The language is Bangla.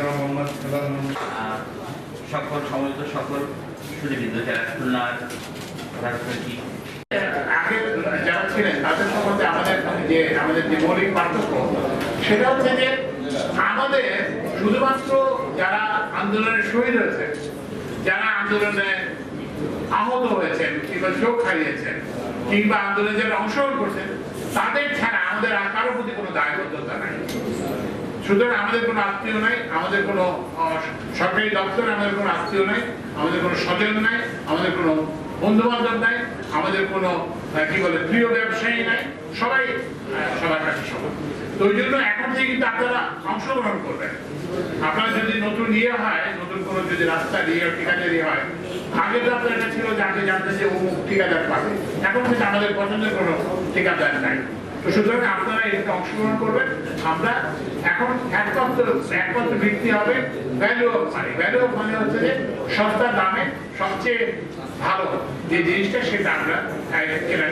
জনাব মোহাম্মদ হেলাল মোহাম্মদ। আহ, সকল সমবেত সকল সুযোগিত যারা খুলনার আগে যারা ছিলেন তাদের সম্বন্ধে আমাদের যে আমাদের যে মৌলিক পার্থক্য সেটা হচ্ছে যে আমাদের শুধুমাত্র যারা আন্দোলনের শহীদ হয়েছে যারা আন্দোলনে আহত হয়েছেন কিংবা চোখ হারিয়েছেন কিংবা আন্দোলনে যারা অংশগ্রহণ করছেন তাদের ছাড়া আমাদের আর কারোর প্রতি কোনো দায়বদ্ধতা নাই। সুতরাং আমাদের কোনো আত্মীয় নাই, আমাদের কোনো সরকারি দপ্তর, আমাদের কোনো আত্মীয় নাই, আমাদের কোনো স্বজন নাই, আমাদের কোনো বন্ধু বান্ধব নাই, আমাদের কোনো কি বলে, প্রিয় ব্যবসায়ী নাই, সবাই সবার কাছে সমান। তো ওই জন্য এখন থেকে কিন্তু আপনারা অংশগ্রহণ করবেন। আপনারা যদি নতুন ইয়ে হয়, নতুন কোনো যদি রাস্তা ইয়ে ঠিকাদারি হয়, আগে তো আপনার এটা ছিল যে আগে জানতেন যে অমুক ঠিকাদার পাবে। এখন কিন্তু আমাদের পছন্দের কোনো ঠিকাদার নাই। তো সুতরাং আপনারা এটাতে অংশগ্রহণ করবেন। আমরা এখন একমাত্র একমাত্র ভিত্তি হবে value of money value of money হচ্ছে যে সস্তা দামে সবচেয়ে ভালো যে জিনিসটা সেটা আমরা করব